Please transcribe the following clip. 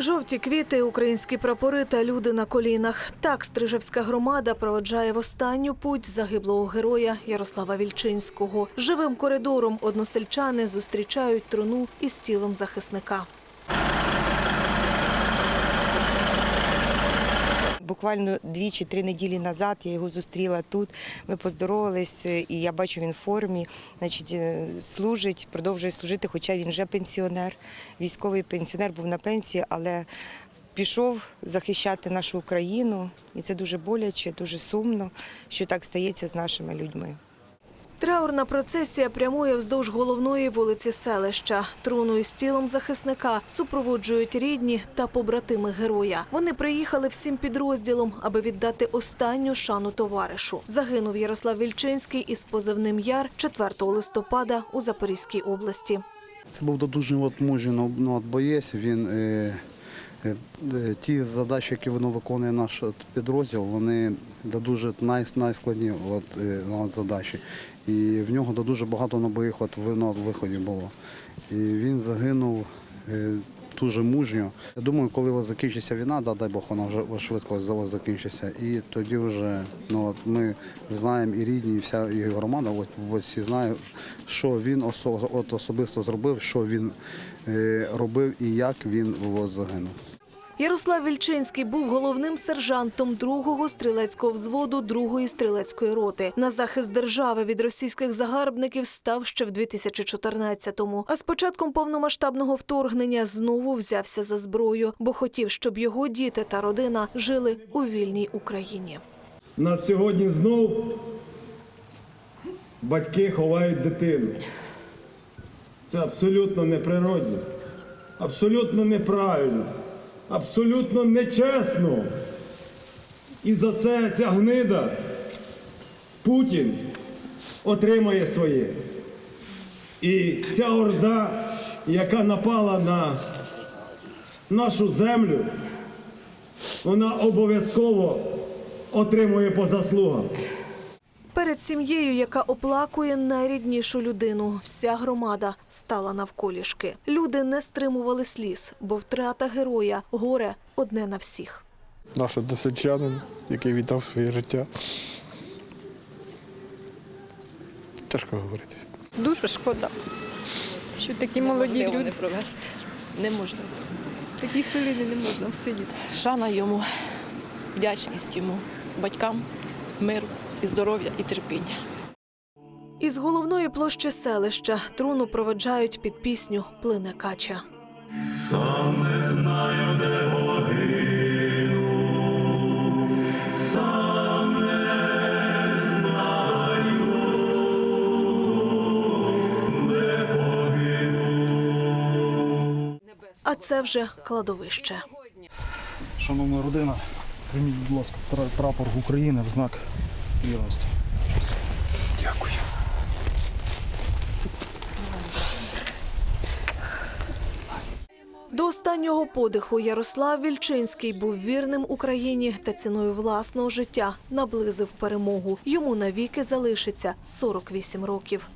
Жовті квіти, українські прапори та люди на колінах. Так Стрижевська громада проведжає в останню путь загиблого героя Ярослава Вільчинського. Живим коридором односельчани зустрічають труну із тілом захисника. Буквально дві чи три неділі назад я його зустріла тут. Ми поздоровались, і я бачу, він в формі. Значить, е, служить, продовжує служити, хоча він вже пенсіонер, військовий пенсіонер, був на пенсії, але пішов захищати нашу Україну. І це дуже боляче, дуже сумно, що так стається з нашими людьми. Траурна процесія прямує вздовж головної вулиці селища. Труну із тілом захисника супроводжують рідні та побратими героя. Вони приїхали всім підрозділом, аби віддати останню шану товаришу. Загинув Ярослав Вільчинський із позивним Яр 4 листопада у Запорізькій області. Це був дуже от, ну, боєць. Він, е, ті задачі, які воно виконує наш підрозділ, вони дадуть най, найскладні от, е, от, задачі. І в нього дуже багато на боїх от, на виході було. І він загинув. Дуже мужньо. Я думаю, коли закінчиться війна, да, дай Бог, вона вже швидко за- закінчиться. І тоді вже ну, от ми знаємо і рідні, і вся і громада, от, от всі знають, що він осо, от особисто зробив, що він е, робив і як він от, загинув. Ярослав Вільчинський був головним сержантом 2-го стрілецького взводу 2-ї стрілецької роти. На захист держави від російських загарбників став ще в 2014-му. А з початком повномасштабного вторгнення знову взявся за зброю, бо хотів, щоб його діти та родина жили у вільній Україні. На сьогодні знов батьки ховають дитину. Це абсолютно неприродно, абсолютно неправильно, абсолютно нечесно. І за це ця гнида Путін отримає своє. І ця орда, яка напала на нашу землю, вона обов'язково отримує по заслугам. Перед сім'єю, яка оплакує найріднішу людину, вся громада стала навколішки. Люди не стримували сліз, бо втрата героя горе одне на всіх. наш односельчанин, який віддав своє життя. Тяжко говорити. Дуже шкода, що такі молоді Неможливо люди. не провести. Неможливо. Такі хвилини не можна сидіти. Шана йому, вдячність йому, батькам, миру і здоров'я і терпіння. Із головної площі селища труну проведжають під пісню Плине кача. А це вже кладовище. Шановна родина, прийміть, будь ласка, прапор України в знак вірності. Дякую. До останнього подиху Ярослав Вільчинський був вірним Україні та ціною власного життя наблизив перемогу. Йому навіки залишиться 48 років.